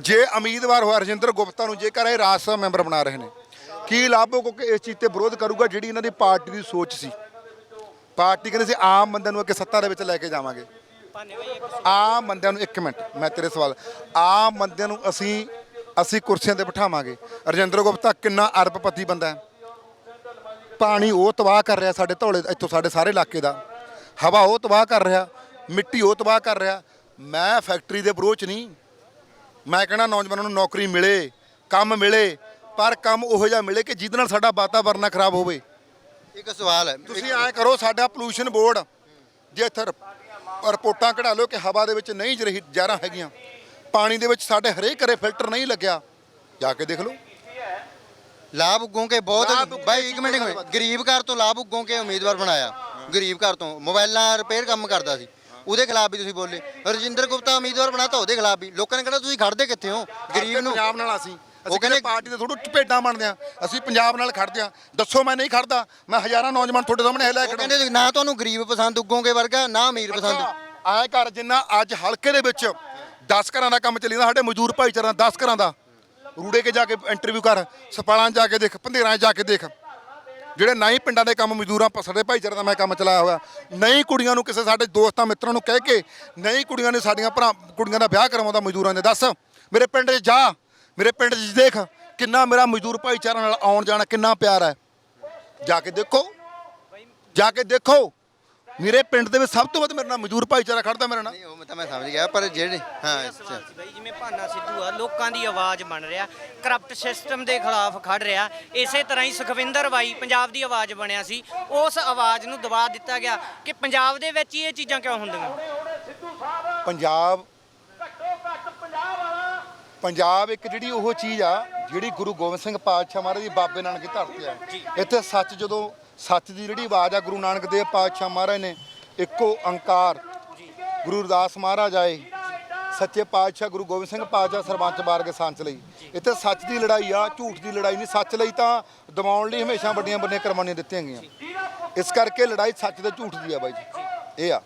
A: ਜੇ ਉਮੀਦਵਾਰ ਹੋਇਆ ਰਜਿੰਦਰ ਗੁਪਤਾ ਨੂੰ, ਜੇਕਰ ਇਹ ਰਾਜ ਸਭਾ ਮੈਂਬਰ ਬਣਾ ਰਹੇ ਨੇ, ਕੀ ਲਾਭ ਹੋ ਕਿਉਂਕਿ ਇਸ ਚੀਜ਼ ਤੇ ਵਿਰੋਧ ਕਰੂਗਾ ਜਿਹੜੀ ਇਹਨਾਂ ਦੀ ਪਾਰਟੀ ਦੀ ਸੋਚ ਸੀ? ਪਾਰਟੀ ਕਹਿੰਦੇ ਸੀ, ਆਮ ਬੰਦਿਆਂ ਨੂੰ ਅੱਗੇ ਸੱਤਾ ਦੇ ਵਿੱਚ ਲੈ ਕੇ ਜਾਵਾਂਗੇ। ਆਮ ਬੰਦਿਆਂ ਨੂੰ ਇੱਕ ਮਿੰਟ, ਮੈਂ ਤੇਰੇ ਸਵਾਲ, ਆਮ ਬੰਦਿਆਂ ਨੂੰ ਅਸੀਂ ਅਸੀਂ ਕੁਰਸੀਆਂ ਤੇ ਬਿਠਾਵਾਂਗੇ। ਰਜਿੰਦਰ ਗੁਪਤਾ ਕਿੰਨਾ ਅਰਬਪਤੀ ਬੰਦਾ ਹੈ? ਪਾਣੀ ਉਹ ਤਬਾਹ ਕਰ ਰਿਹਾ ਸਾਡੇ ਧੌਲੇ, ਇੱਥੋਂ ਸਾਡੇ ਸਾਰੇ ਇਲਾਕੇ ਦਾ। ਹਵਾ ਉਹ ਤਬਾਹ ਕਰ ਰਿਹਾ, ਮਿੱਟੀ ਉਹ ਤਬਾਹ ਕਰ ਰਿਹਾ। ਮੈਂ ਫੈਕਟਰੀ ਦੇ ਵਿਰੋਧ 'ਚ ਨਹੀਂ ਮੈਂ ਕਹਿਣਾ ਨੌਜਵਾਨਾਂ ਨੂੰ ਨੌਕਰੀ ਮਿਲੇ ਕੰਮ ਮਿਲੇ ਪਰ ਕੰਮ ਉਹੋ ਜਿਹਾ ਮਿਲੇ ਕਿ ਜਿਹਦੇ ਨਾਲ ਸਾਡਾ ਵਾਤਾਵਰਨ ਨਾ ਖਰਾਬ ਹੋਵੇ।
B: ਇੱਕ ਸਵਾਲ ਹੈ।
A: ਤੁਸੀਂ ਐਂ ਕਰੋ ਸਾਡਾ ਪੋਲੂਸ਼ਨ ਬੋਰਡ ਜੇ ਇੱਥੇ ਰਿਪ- ਰਿਪੋਰਟਾਂ ਕਢਾ ਲਓ ਕਿ ਹਵਾ ਦੇ ਵਿੱਚ ਨਹੀਂ ਜਿਹੀ ਜ਼ਹਿਰਾਂ ਹੈਗੀਆਂ ਪਾਣੀ ਦੇ ਵਿੱਚ ਸਾਡੇ ਹਰੇਕ ਘਰੇ ਫਿਲਟਰ ਨਹੀਂ ਲੱਗਿਆ ਜਾ ਕੇ ਦੇਖ ਲਓ।
B: ਲਾਭ ਉਗੋਂ ਕੇ ਬਹੁਤ ਬਾਈ ਇੱਕ ਮਿੰਟ ਗਰੀਬ ਘਰ ਤੋਂ ਲਾਭ ਉਗੋਂ ਕੇ ਉਮੀਦਵਾਰ ਬਣਾਇਆ। ਗਰੀਬ ਘਰ ਤੋਂ। ਮੋਬਾਈਲਾਂ ਰਿਪੇਅਰ ਕੰਮ ਕਰਦਾ ਸੀ। ਉਹਦੇ ਖਿਲਾਫ ਵੀ ਤੁਸੀਂ ਬੋਲੇ। ਰਜਿੰਦਰ ਗੁਪਤਾ ਉਮੀਦਵਾਰ ਬਣਾਤਾ ਉਹਦੇ ਖਿਲਾਫ ਵੀ। ਲੋਕਾਂ ਨੇ ਕਹਿੰਦਾ ਤੁਸੀਂ ਖੜਦੇ ਕਿੱਥੇ ਹੋ? ਗਰੀਬ ਨੂੰ।
A: ਪੰਜਾਬ ਨਾਲ ਅਸੀਂ।
B: ਉਹ
A: ਅਸੀਂ
B: ਕਹਿੰਦੇ-
A: ਪਾਰਟੀ ਦੇ ਥੋੜੂ ਚਪੇਟਾਂ ਬਣਦੇ ਆ। ਅਸੀਂ ਪੰਜਾਬ ਨਾਲ ਖੜਦੇ ਆ। ਦੱਸੋ ਮੈਂ ਨਹੀਂ ਖੜਦਾ ਮੈਂ ਹਜ਼ਾਰਾਂ ਨੌਜਵਾਨ ਤੁਹਾਡੇ ਸਾਹਮਣੇ ਇਹ ਲੈ
B: ਉਹ
A: ਕੇ
B: ਕਹਿੰਦੇ ਨਾ ਤੁਹਾਨੂੰ ਗਰੀਬ ਪਸੰਦ ਉਗੋਂਗੇ ਵਰਗਾ ਨਾ ਅਮੀਰ ਪਸੰਦ।
A: ਆਏ ਘਰ ਜਿੰਨਾ ਅੱਜ ਹਲਕੇ ਦੇ ਵਿੱਚ 10 ਘਰਾਂ ਦਾ ਕੰਮ ਚੱਲੀ ਜਾਂਦਾ ਸਾਡੇ ਮਜ਼ਦੂਰ ਭਾਈਚਾਰਾ 10 ਘਰਾਂ ਦਾ। ਰੂੜੇ ਕੇ ਜਾ ਕੇ ਇੰਟਰਵਿਊ ਕਰ ਸਪਾਲਾਂ ਜਾ ਕੇ ਦੇਖ ਪੰਧੇਰਾਂ ਜਾ ਕੇ ਦੇਖ। ਜਿਹੜੇ ਨਾ ਹੀ ਪਿੰਡਾਂ ਦੇ ਕੰਮ ਮਜ਼ਦੂਰਾਂ ਪ- ਸਾਡੇ ਭਾਈਚਾਰੇ ਦਾ ਮੈਂ ਕੰਮ ਚਲਾਇਆ ਹੋਇਆ। ਨਹੀਂ ਕੁੜੀਆਂ ਨੂੰ ਕਿਸੇ ਸਾਡੇ ਦੋਸਤਾਂ ਮਿੱਤਰਾਂ ਨੂੰ ਕਹਿ ਕੇ ਨਹੀਂ ਕੁੜੀਆਂ ਨੇ ਸਾਡੀਆਂ ਭਰਾ, ਕੁੜੀਆਂ ਦਾ ਵਿਆਹ ਕਰਵਾਉਂਦਾ ਮਜ਼ਦੂਰਾਂ ਦੇ ਦੱਸ, ਮੇਰੇ ਪਿੰਡ 'ਚ ਜਾ, ਮੇਰੇ ਪਿੰਡ 'ਚ ਦੇਖ ਕਿੰਨਾ ਮੇਰਾ ਮਜ਼ਦੂਰ ਭਾਈਚਾਰਾ ਨਾਲ ਆਉਣ ਜਾਣਾ ਕਿੰਨਾ ਪਿਆਰ ਹੈ। ਜਾ ਕੇ ਦੇਖੋ, ਜਾ ਕੇ ਦੇਖੋ। ਮੇਰੇ ਪਿੰਡ ਦੇ ਵਿੱਚ ਸਭ ਤੋਂ ਵੱਧ ਮੇਰੇ ਨਾਲ ਮਜ਼ਦੂਰ ਭਾਈਚਾਰਾ ਖੜਦਾ ਮੇਰੇ ਨਾਲ।
B: ਨਹੀਂ ਉਹ ਤਾਂ ਮੈਂ ਸਮਝ ਗਿਆ ਪਰ ਜਿਹੜੇ ਹਾਂ
C: ਮੇਰਾ ਸਵਾਲ ਸੀ ਬਾਈ ਜਿਵੇਂ ਭਾਨਾ ਸਿੱਧੂ ਆ ਲੋਕਾਂ ਦੀ ਆਵਾਜ਼ ਬਣ ਰਿਹਾ ਕਰਪਟ ਸਿਸਟਮ ਦੇ ਖਿਲਾਫ ਖੜ ਰਿਹਾ। ਇਸੇ ਤਰ੍ਹਾਂ ਹੀ ਸੁਖਵਿੰਦਰ ਬਾਈ ਪੰਜਾਬ ਦੀ ਆਵਾਜ਼ ਬਣਿਆ ਸੀ। ਉਸ ਆਵਾਜ਼ ਨੂੰ ਦਬਾ ਦਿੱਤਾ ਗਿਆ ਕਿ ਪੰਜਾਬ ਦੇ ਵਿੱਚ ਹੀ ਇਹ ਚੀਜ਼ਾਂ ਕਿਉਂ ਹੁੰਦੀਆਂ?
A: ਪੰਜਾਬ ਪੰਜਾਬ ਇੱਕ ਜਿਹੜੀ ਉਹ ਚੀਜ਼ ਆ ਜਿਹੜੀ ਗੁਰੂ ਗੋਬਿੰਦ ਸਿੰਘ ਪਾਤਸ਼ਾਹ ਮਹਾਰਾਜ ਦੀ ਬਾਬੇ ਨਾਨਕ ਦੀ ਧਰਤੀ ਆ। ਇੱਥੇ ਸੱਚ ਜਦੋਂ ਸੱਚ ਦੀ ਜਿਹੜੀ ਆਵਾਜ਼ ਆ, ਗੁਰੂ ਨਾਨਕ ਦੇਵ ਪਾਤਸ਼ਾਹ ਮਹਾਰਾਜ ਨੇ, ਇੱਕੋ ਅੰਕਾਰ ਗੁਰੂ ਰਵਿਦਾਸ ਮਹਾਰਾਜ ਆਏ। ਸੱਚੇ ਪਾਤਸ਼ਾਹ ਗੁਰੂ ਗੋਬਿੰਦ ਸਿੰਘ ਪਾਤਸ਼ਾਹ ਸਰਬੰਚ ਬਾਰਗ ਸੰਚ ਲਈ। ਇੱਥੇ ਸੱਚ ਦੀ ਲੜਾਈ ਆ, ਝੂਠ ਦੀ ਲੜਾਈ ਨਹੀਂ। ਸੱਚ ਲਈ ਤਾਂ ਦਬਾਉਣ ਲਈ ਹਮੇਸ਼ਾ ਵੱਡੀਆਂ ਵੱਡੀਆਂ ਕੁਰਬਾਨੀਆਂ ਦਿੱਤੀਆਂ ਗਈਆਂ। ਇਸ ਕਰਕੇ ਲੜਾਈ ਸੱਚ ਤੇ ਝੂਠ ਦੀ ਆ ਬਾਈ ਜੀ। ਇਹ ਆ।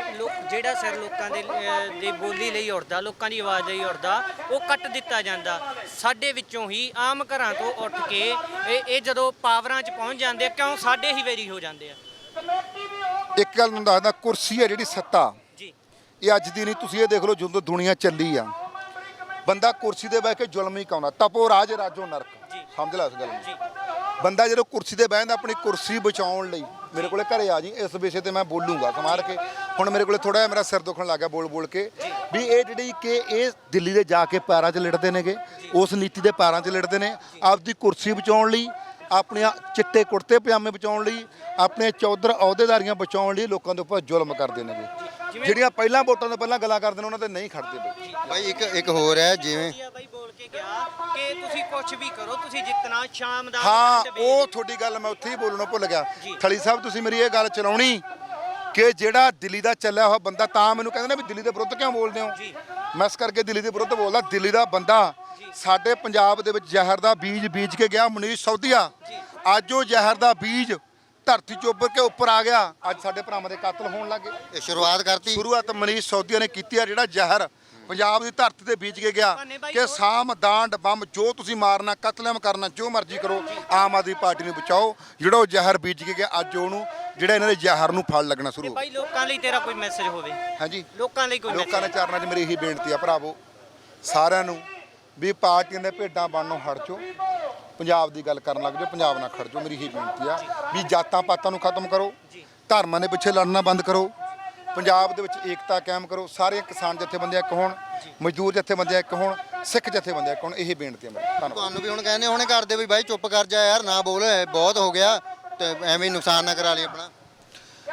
C: ਲੋਕ ਜਿਹੜਾ ਸਿਰ ਲੋਕਾਂ ਦੇ ਅਹ, ਦੇ ਬੋਲੀ ਲਈ ਉੜਦਾ ਲੋਕਾਂ ਦੀ ਆਵਾਜ਼ ਲਈ ਉੜਦਾ ਉਹ ਕੱਟ ਦਿੱਤਾ ਜਾਂਦਾ। ਸਾਡੇ ਵਿੱਚੋਂ ਹੀ ਆਮ ਘਰਾਂ ਤੋਂ ਉੱਠ ਕੇ ਇਹ ਇਹ ਜਦੋਂ ਪਾਵਰਾਂ 'ਚ ਪਹੁੰਚ ਜਾਂਦੇ ਆ ਕਿਉਂ ਸਾਡੇ ਹੀ ਵੇਰੀ ਹੋ ਜਾਂਦੇ ਆ?
A: ਇੱਕ ਗੱਲ ਨੂੰ ਦੱਸਦਾ ਕੁਰਸੀ ਹੈ ਜਿਹੜੀ ਸੱਤਾ।
C: ਜੀ।
A: ਇਹ ਅੱਜ ਦੀ ਨਹੀਂ ਤੁਸੀਂ ਇਹ ਦੇਖ ਲਓ ਜਦੋਂ ਦੁਨੀਆ ਚੱਲੀ ਆ। ਬੰਦਾ ਕੁਰਸੀ ਤੇ ਬਹਿ ਕੇ ਜ਼ੁਲਮ ਹੀ ਕਾਉਂਦਾ ਤਪੋ ਰਾਜ ਰਾਜੋ ਨਰਕ।
C: ਜੀ।
A: ਸਮਝ ਲੈ ਇਸ ਗੱਲ ਨੂੰ?
C: ਜੀ।
A: ਬੰਦਾ ਜਦੋਂ ਕੁਰਸੀ ਤੇ ਬਹਿੰਦਾ ਆਪਣੀ ਕੁਰਸੀ ਬਚਾਉਣ ਲਈ ਮੇਰੇ ਕੋਲੇ ਘਰੇ ਆ ਜੀ ਇਸ ਵਿਸ਼ੇ ਤੇ ਮੈਂ ਬੋਲੂੰਗਾ ਸਮਾਰ ਕੇ। ਹੁਣ ਮੇਰੇ ਕੋਲੇ ਥੋੜਾ ਮੇਰਾ ਸਿਰ ਦੁਖਣ ਲੱਗ ਗਿਆ ਬੋਲ ਬੋਲ ਕੇ। ਵੀ ਇਹ ਜਿਹੜੀ ਕਿ ਇਹ ਦਿੱਲੀ ਦੇ ਜਾ ਕੇ ਪੈਰਾਂ 'ਚ ਲਿਟਦੇ ਨੇਗੇ ਉਸ ਨੀਤੀ ਦੇ ਪੈਰਾਂ 'ਚ ਲਿਟਦੇ ਨੇ ਆਪਦੀ ਕੁਰਸੀ ਬਚਾਉਣ ਲਈ ਆਪਣੀਆਂ ਚਿੱਟੇ ਕੁੜਤੇ ਪਜਾਮੇ ਬਚਾਉਣ ਲਈ ਆਪਣੇ ਚੌਧਰ ਅਹੁਦੇਦਾਰੀਆਂ ਬਚਾਉਣ ਲਈ ਲੋਕਾਂ ਦੇ ਉੱਪਰ ਜ਼ੁਲਮ ਕਰਦੇ ਨੇਗੇ। ਜਿਹੜੀਆਂ ਪਹਿਲਾਂ ਵੋਟਾਂ ਤੋਂ ਪਹਿਲਾਂ ਗੱਲਾਂ ਕਰਦੇ ਨੇ ਉਹਨਾਂ ਤੇ ਨਹੀਂ ਖੜਦੇ ਬਈ।
B: ਬਾਈ ਇੱਕ ਇੱਕ ਹੋਰ ਹੈ ਜਿਵੇਂ
C: ਕੇ ਗਿਆ ਕਿ ਤੁਸੀਂ ਕੁਝ ਵੀ ਕਰੋ ਤੁਸੀਂ ਜਿੱਤਣਾ ਸ਼ਾਮ ਦਾ
A: ਹਾਂ ਉਹ ਤੁਹਾਡੀ ਗੱਲ ਮੈਂ ਉੱਥੇ ਹੀ ਬੋਲਣੋਂ ਭੁੱਲ ਗਿਆ। ਥਲੀ ਸਾਹਿਬ ਤੁਸੀਂ ਮੇਰੀ ਇਹ ਗੱਲ ਚਲਾਉਣੀ ਕਿ ਜਿਹੜਾ ਦਿੱਲੀ ਦਾ ਚੱਲਿਆ ਹੋਇਆ ਬੰਦਾ ਤਾਂ ਮੈਨੂੰ ਕਹਿੰਦੇ ਨੇ ਵੀ ਦਿੱਲੀ ਦੇ ਵਿਰੁੱਧ ਕਿਉਂ ਬੋਲਦੇ ਹੋ। ਮੈਂ ਇਸ ਕਰਕੇ ਦਿੱਲੀ ਦੇ ਵਿਰੁੱਧ ਬੋਲਦਾ ਦਿੱਲੀ ਦਾ ਬੰਦਾ ਸਾਡੇ ਪੰਜਾਬ ਦੇ ਵਿੱਚ ਜ਼ਹਿਰ ਦਾ ਬੀਜ ਬੀਜ ਕੇ ਗਿਆ ਮਨੀਸ਼ ਸੌਦੀਆ। ਅੱਜ ਉਹ ਜ਼ਹਿਰ ਦਾ ਬੀਜ ਧਰਤੀ 'ਚ ਉੱਭਰ ਕੇ ਉੱਪਰ ਆ ਗਿਆ। ਅੱਜ ਸਾਡੇ ਭਰਾਵਾਂ ਦੇ ਕਾਤਲ ਹੋਣ ਲੱਗੇ
B: ਇਹ ਸ਼ੁਰੂਆਤ ਕਰਤੀ।
A: ਸ਼ੁਰੂਆਤ ਮਨੀਸ਼ ਸੌਦੀਆ ਨੇ ਕੀਤੀ ਆ ਜਿਹੜਾ ਜ਼ਹਿਰ ਪੰਜਾਬ ਦੀ ਧਰਤੀ ਤੇ ਬੀਜ ਕੇ ਗਿਆ ਕਿ ਸਾਮ ਦਾਂਡ ਬੰਮ ਜੋ ਤੁਸੀਂ ਮਾਰਨਾ ਕਤਲੇਮ ਕਰਨਾ ਜੋ ਮਰਜ਼ੀ ਕਰੋ ਆਮ ਆਦਮੀ ਪਾਰਟੀ ਨੂੰ ਬਚਾਓ। ਜਿਹੜਾ ਉਹ ਜ਼ਹਿਰ ਬੀਜ ਕੇ ਗਿਆ ਅੱਜ ਉਹਨੂੰ ਜਿਹੜਾ ਇਹਨਾਂ ਦੇ ਜ਼ਹਿਰ ਨੂੰ ਫਲ ਲੱਗਣਾ ਸ਼ੁਰੂ ਹੋ
C: ਬਾਈ ਲੋਕਾਂ ਲਈ ਤੇਰਾ ਕੋਈ ਮੈਸੇਜ ਹੋਵੇ?
A: ਹਾਂਜੀ।
C: ਲੋਕਾਂ ਲਈ ਕੋਈ
A: ਲੋਕਾਂ ਦੇ ਚਰਨਾਂ 'ਚ ਮੇਰੀ ਇਹੀ ਬੇਨਤੀ ਆ ਭਰਾਵੋ ਸਾਰਿਆਂ ਨੂੰ ਵੀ ਪਾਰਟੀਆਂ ਦੇ ਭੇਡਾਂ ਬਣਨੋਂ ਹਟ ਜਾਓ। ਪੰਜਾਬ ਦੀ ਗੱਲ ਕਰਨ ਲੱਗ ਜਾਓ ਪੰਜਾਬ ਨਾਲ ਖੜ ਜਾਓ ਮੇਰੀ ਇਹੀ ਬੇਨਤੀ ਆ ਵੀ ਜਾਤਾਂ ਪਾਤਾਂ ਨੂੰ ਖਤਮ ਕਰੋ ਧਰਮਾਂ ਦੇ ਪਿੱਛੇ ਲੜਨਾ ਬੰਦ ਕਰੋ। ਪੰਜਾਬ ਦੇ ਵਿੱਚ ਏਕਤਾ ਕਾਇਮ ਕਰੋ। ਸਾਰੇ ਕਿਸਾਨ ਜਥੇਬੰਦੀਆਂ ਇੱਕ ਹੋਣ ਮਜ਼ਦੂਰ ਜਥੇਬੰਦੀਆਂ ਇੱਕ ਹੋਣ ਸਿੱਖ ਜਥੇਬੰਦੀਆਂ ਇੱਕ ਹੋਣ ਇਹੀ ਬੇਨਤੀ ਆ ਮੇਰੀ। ਧੰਨਵਾਦ।
B: ਤੁਹਾਨੂੰ ਵੀ ਹੁਣ ਕਹਿੰਦੇ ਹੋਣੇ ਕਰਦੇ ਵੀ ਬਾਈ ਚੁੱਪ ਕਰ ਜਾ ਯਾਰ ਨਾ ਬੋਲ ਬਹੁਤ ਹੋ ਗਿਆ ਤੇ ਐਵੇਂ ਹੀ ਨੁਕਸਾਨ ਨਾ ਕਰਾ ਲਈ ਆਪਣਾ।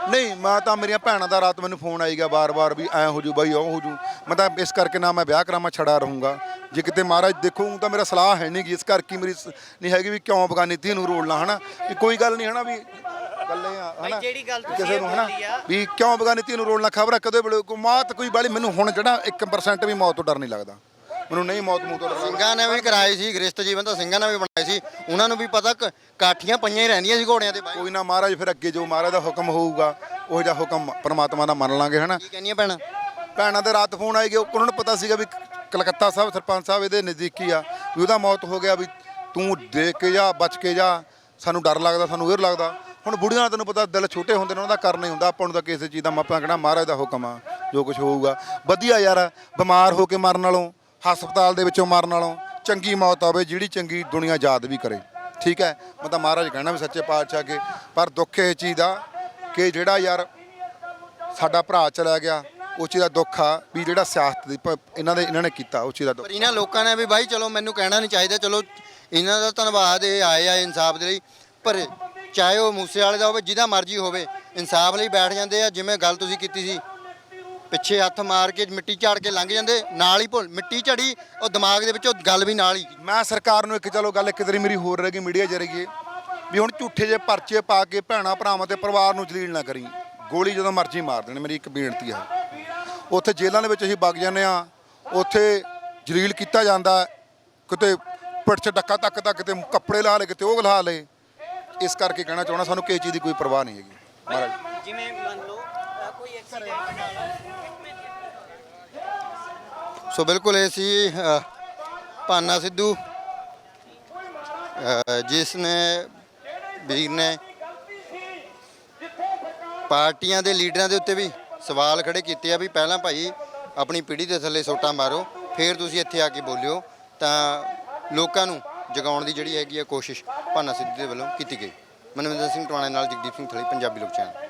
A: ਨਹੀਂ ਮੈਂ ਤਾਂ ਮੇਰੀਆਂ ਭੈਣਾਂ ਦਾ ਰਾਤ ਮੈਨੂੰ ਫੋਨ ਆਈ ਗਿਆ ਬਾਰ-ਬਾਰ ਵੀ ਐ ਹੋ ਜੂ ਬਾਈ ਉਹ ਹੋ ਜੂ। ਮੈਂ ਤਾਂ ਇਸ ਕਰਕੇ ਨਾ ਮੈਂ ਵਿਆਹ ਕਰਾਵਾਂ ਛੜਾ ਰਹੂੰਗਾ। ਜੇ ਕਿਤੇ ਮਹਾਰਾਜ ਦੇਖੋ ਊਂ ਤਾਂ ਮੇਰਾ ਸਲਾਹ ਹੈ ਨਹੀਂ ਗੀ ਇਸ ਘਰ ਕੀ ਮੇਰੀ ਸ- ਨਹੀਂ ਹੈਗੀ ਵੀ ਕਿਉਂ ਬਗਾਨੀ ਧੀ ਨੂੰ ਰੋਲਣਾ ਹਨਾ? ਵੀ ਕੋਈ ਗੱਲ ਨਹੀਂ ਹਨਾ ਵੀ ਗੱਲੇ ਆ
C: ਬਾਈ
A: ਹਨਾ?
C: ਜਿਹੜੀ ਗੱਲ ਤੁਸੀਂ
A: ਕਿਸੇ ਨੂੰ ਹਨਾ? ਵੀ ਕਿਉਂ ਬਗਾਨੀ ਧੀ ਨੂੰ ਰੋਲਣਾ ਖਬਰ ਆ? ਕਦੇ ਵੇਲੇ ਕੋਈ ਮੌਤ ਕੋਈ ਬਾਲੀ ਮੈਨੂੰ ਹੁਣ ਜਿਹੜਾ 1% ਵੀ ਮੌਤ ਤੋਂ ਡਰ ਨਹੀਂ ਲੱਗਦਾ। ਮੈਨੂੰ ਨਹੀਂ ਮੌਤ ਮੂੰਹ ਤੋਂ ਡਰ
B: ਸਿੰਘਾਂ ਨੇ ਵੀ ਕਰਾਏ ਸੀ ਗ੍ਰਸਤ ਜੀਵਨ ਤਾਂ ਸਿੰਘਾਂ ਨੇ ਵੀ ਬਣਾਏ ਸੀ। ਉਹਨਾਂ ਨੂੰ ਵੀ ਪਤਾ ਕ- ਕਾਠੀਆਂ ਪਈਆਂ ਹੀ ਰਹਿੰਦੀਆਂ ਸੀ ਘੋੜਿਆਂ ਤੇ ਬਾਈ।
A: ਕੋਈ ਨਾ ਮਹਾਰਾਜ ਫਿਰ ਅੱਗੇ ਜੋ ਮਹਾਰਾਜ ਦਾ ਹੁਕਮ ਹੋਊਗਾ ਉਹ ਜਿਹਾ ਹੁਕਮ ਪਰਮਾਤਮਾ ਦਾ ਮੰਨ ਲਾਂਗੇ ਹਨਾ?
B: ਕੀ ਕਹਿੰਦੀਆਂ ਭੈਣਾਂ?
A: ਭੈਣਾਂ ਦੇ ਰਾਤ ਫੋਨ ਆਈ ਗਿਆ ਉਹਨਾਂ ਨੂੰ ਪਤਾ ਸੀਗਾ ਵੀ ਕਲਕੱਤਾ ਸਾਹਿਬ ਸਰਪੰਚ ਸਾਹਿਬ ਇਹਦੇ ਨਜ਼ਦੀਕੀ ਆ ਵੀ ਉਹਦਾ ਮੌਤ ਹੋ ਗਿਆ ਵੀ ਤੂੰ ਦੇਖ ਕੇ ਜਾ ਬਚ ਕੇ ਜਾ ਸਾਨੂੰ ਡਰ ਲੱਗਦਾ ਸਾਨੂੰ ਇਹ ਲੱਗਦਾ। ਹੁਣ ਬੁੜੀਆਂ ਦਾ ਤੈਨੂੰ ਪਤਾ ਦਿਲ ਛੋਟੇ ਹੁੰਦੇ ਨੇ, ਉਹਨਾਂ ਦਾ ਕਰਨਾ ਹੀ ਹੁੰਦਾ। ਆਪਾਂ ਨੂੰ ਤਾਂ ਕਿਸੇ ਚੀਜ਼ ਦਾ ਮਾਪਿਆਂ ਕਹਿਣਾ, ਮਹਾਰਾਜ ਦਾ ਹੁਕਮ ਆ, ਜੋ ਕੁਝ ਹੋਊਗਾ। ਵਧੀਆ ਯਾਰ, ਬਿਮਾਰ ਹੋ ਕੇ ਮਰਨ ਨਾਲੋਂ, ਹਸਪਤਾਲ ਦੇ ਵਿੱਚੋਂ ਮਰਨ ਨਾਲੋਂ ਚੰਗੀ ਮੌਤ ਆਵੇ, ਜਿਹੜੀ ਚੰਗੀ ਦੁਨੀਆ ਯਾਦ ਵੀ ਕਰੇ। ਠੀਕ ਹੈ? ਮੈਂ ਤਾਂ ਮਹਾਰਾਜ ਕਹਿਣਾ ਵੀ ਸੱਚੇ ਪਾਤਸ਼ਾਹ ਕੇ ਪਰ ਦੁੱਖ ਇਹ ਚੀਜ਼ ਦਾ ਕਿ ਜਿਹੜਾ ਯਾਰ ਸਾਡਾ ਭਰਾ ਚਲਾ ਗਿਆ, ਉਹ ਚੀਜ਼ ਦਾ ਦੁੱਖ ਆ ਵੀ ਜਿਹੜਾ ਸਿਆਸਤ ਦੀ ਪ- ਇਹਨਾਂ ਦੇ, ਇਹਨਾਂ ਨੇ ਕੀਤਾ, ਉਹ ਚੀਜ਼ ਦਾ ਦੁੱਖ।
B: ਪਰ ਇਹਨਾਂ ਲੋਕਾਂ ਨੇ ਵੀ ਬਾਈ, ਚਲੋ ਮੈਨੂੰ ਕਹਿਣਾ ਨਹੀਂ ਚਾਹੀਦਾ, ਚਲੋ ਇਹਨਾਂ ਦਾ ਧੰਨਵਾਦ, ਇਹ ਆਏ ਆ ਇਨਸਾਫ ਦੇ ਲਈ। ਪਰ ਚਾਹੇ ਉਹ ਮੂਸੇ ਵਾਲੇ ਦਾ ਹੋਵੇ, ਜਿਹਦਾ ਮਰਜ਼ੀ ਹੋਵੇ, ਇਨਸਾਫ ਲਈ ਬੈਠ ਜਾਂਦੇ ਆ, ਜਿਵੇਂ ਗੱਲ ਤੁਸੀਂ ਕੀਤੀ ਸੀ। ਪਿੱਛੇ ਹੱਥ ਮਾਰ ਕੇ ਮਿੱਟੀ ਝਾੜ ਕੇ ਲੰਘ ਜਾਂਦੇ, ਨਾਲ ਹੀ ਭੁੱਲ, ਮਿੱਟੀ ਝੜੀ, ਉਹ ਦਿਮਾਗ ਦੇ ਵਿੱਚੋਂ ਗੱਲ ਵੀ ਨਾਲ ਹੀ।
A: ਮੈਂ ਸਰਕਾਰ ਨੂੰ ਇੱਕ ਚਲੋ ਗੱਲ, ਇੱਕ ਤਰੀ ਮੇਰੀ ਹੋਰ ਰਹਿ ਗਈ, ਮੀਡੀਆ ਜਰੀਏ ਵੀ ਹੁਣ ਝੂਠੇ ਜੇ ਪਰਚੇ ਪਾ ਕੇ ਭੈਣਾ ਭਰਾਵਾਂ ਤੇ ਪਰਿਵਾਰ ਨੂੰ ਜਲੀਲ ਨਾ ਕਰੀ। ਗੋਲੀ ਜਦੋਂ ਮਰਜ਼ੀ ਮਾਰ ਦੇਣ, ਮੇਰੀ ਇੱਕ ਬੇਨਤੀ ਹੈ ਉੱਥੇ ਜੇਲ੍ਹਾਂ ਦੇ ਵਿੱਚ ਅਸੀਂ ਵਗ ਜਾਂਦੇ ਆ ਉੱਥੇ ਜਲੀਲ ਕੀਤਾ ਜਾਂਦਾ। ਕਿਤੇ ਪਿੱਠ 'ਚ ਡੱਕਾ ਤੱਕ ਤੱਕ ਕਿਤੇ ਕੱਪੜੇ ਲਾ ਲੇ ਕਿਤੇ ਉਹ ਲਾ ਲੇ ਇਸ ਕਰਕੇ ਕਹਿਣਾ ਚਾਹਣਾ ਸਾਨੂੰ ਕਿਸੇ ਚੀਜ਼ ਦੀ ਕੋਈ ਪਰਵਾਹ ਨਹੀਂ ਹੈਗੀ। ਮਹਾਰਾਜ।
C: ਜਿਵੇਂ ਮੰਨ ਲਓ ਅ, ਕੋਈ ਐਕਸੀਡੈਂਟ
B: ਸੋ ਬਿਲਕੁਲ ਇਹ ਸੀ ਅ, ਭਾਨਾ ਸਿੱਧੂ ਅ, ਜਿਸ ਨੇ ਵੀਰ ਨੇ ਪਾਰਟੀਆਂ ਦੇ ਲੀਡਰਾਂ ਦੇ ਉੱਤੇ ਵੀ ਸਵਾਲ ਖੜੇ ਕੀਤੇ ਆ ਵੀ ਪਹਿਲਾਂ ਭਾਈ ਆਪਣੀ ਪੀੜ੍ਹੀ ਦੇ ਥੱਲੇ ਸੋਟਾਂ ਮਾਰੋ ਫਿਰ ਤੁਸੀਂ ਇੱਥੇ ਆ ਕੇ ਬੋਲਿਓ ਤਾਂ ਲੋਕਾਂ ਨੂੰ ਜਗਾਉਣ ਦੀ ਜਿਹੜੀ ਹੈਗੀ ਆ ਕੋਸ਼ਿਸ਼। ਭਾਨਾ ਸਿੱਧੂ ਦੇ ਵੱਲੋਂ ਕੀਤੀ ਗਈ। ਮਨਵਿੰਦਰ ਸਿੰਘ ਟਵਾਣੇ ਨਾਲ ਜਗਦੀਪ ਸਿੰਘ ਥਲੀ, ਪੰਜਾਬੀ ਲੋਕ ਚੈਨਲ।